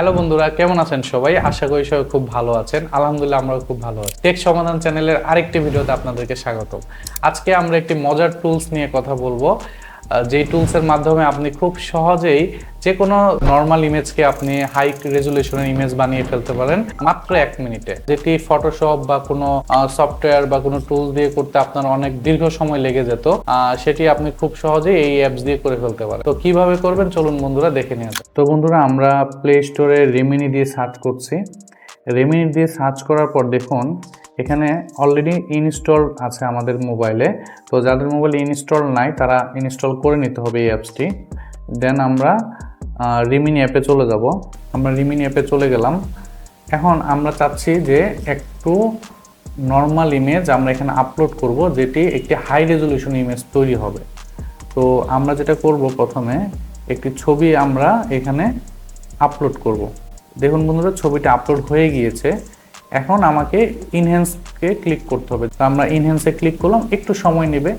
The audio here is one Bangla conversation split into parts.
হ্যালো বন্ধুরা, কেমন আছেন সবাই? আশা করি সবাই খুব ভালো আছেন। আলহামদুলিল্লাহ আমরা খুব ভালো আছি। টেক সমাধান চ্যানেলের আরেকটি ভিডিওতে আপনাদেরকে স্বাগত আজকে আমরা একটি মজার টুলস নিয়ে কথা বলব। যেই টুলসের মাধ্যমে আপনি খুব সহজেই যে কোনো নর্মাল ইমেজকে আপনি হাই রেজুলেশনের ইমেজ বানিয়ে ফেলতে পারেন মাত্র এক মিনিটে। যেটি ফটোশপ বা কোনো সফটওয়্যার বা কোনো টুল দিয়ে করতে আপনার অনেক দীর্ঘ সময় লেগে যেত সেটি আপনি খুব সহজেই এই অ্যাপস দিয়ে করে ফেলতে পারেন। তো কীভাবে করবেন? চলুন বন্ধুরা দেখে নিয়ে যাক। তো বন্ধুরা, আমরা প্লে স্টোরে রেমিনি দিয়ে সার্চ করছি। রেমিনি দিয়ে সার্চ করার পর দেখুন এখানে অলরেডি ইনস্টল আছে আমাদের মোবাইলে তো যাদের মোবাইলে ইনস্টল নাই, তারা ইনস্টল করে নিতে হবে এই অ্যাপসটি দেন আমরা রিমিনি অ্যাপে চলে যাব। আমরা রিমিনি অ্যাপে চলে গেলাম। এখন আমরা চাচ্ছি যে একটু নর্মাল ইমেজ আমরা এখানে আপলোড করব, যেটি একটি হাই রেজলিউশন ইমেজ তৈরি হবে। তো আমরা যেটা করব প্রথমে, একটি ছবি আমরা এখানে আপলোড করব। দেখুন বন্ধুরা, ছবিটা আপলোড হয়ে গিয়েছে। এখন আমাকে ইনহ্যান্সকে ক্লিক করতে হবে। তো আমরা ইনহ্যান্সে ক্লিক করলাম, একটু সময় নেবে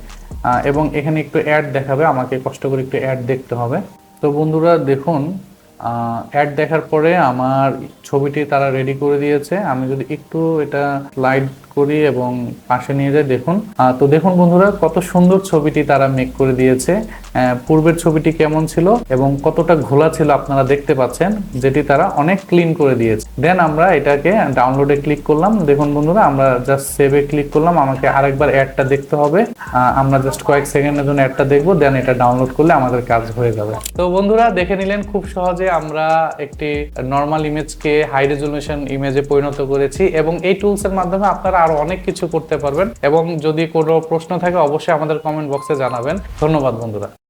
এবং এখানে একটু অ্যাড দেখাবে, আমাকে কষ্ট করে একটু অ্যাড দেখতে হবে। তো বন্ধুরা, দেখুন অ্যাড দেখার পরে আমার ছবিটি তারা রেডি করে দিয়েছে। আমি যদি একটু এটা স্লাইড করি এবং পাশে নিয়ে যাই, দেখুন। তো দেখুন বন্ধুরা, কত সুন্দর ছবিটি তারা মেক করে দিয়েছে। পূর্বের ছবিটি কেমন ছিল এবং কতটা ঘোলা ছিল আপনারা দেখতে পাচ্ছেন, যেটি তারা অনেক ক্লিন করে দিয়েছে। দেন আমরা এটাকে ডাউনলোডে ক্লিক করলাম। দেখুন বন্ধুরা, আমরা জাস্ট সেভে ক্লিক করলাম। আমাকে আরেকবার অ্যাডটা দেখতে হবে। আমরা জাস্ট কয়েক সেকেন্ডের জন্য অ্যাডটা দেখব। দেন এটা ডাউনলোড করলে আমাদের কাজ হয়ে যাবে। তো বন্ধুরা, দেখে নিলেন খুব সহজে আমরা একটি নর্মাল ইমেজকে হাই রেজলিউশন ইমেজে পরিণত করেছি এবং এই টুলস এর মাধ্যমে আপনারা আরও অনেক কিছু করতে পারবেন এবং যদি কোনো প্রশ্ন থাকে অবশ্যই আমাদের কমেন্ট বক্সে জানাবেন। ধন্যবাদ বন্ধুরা।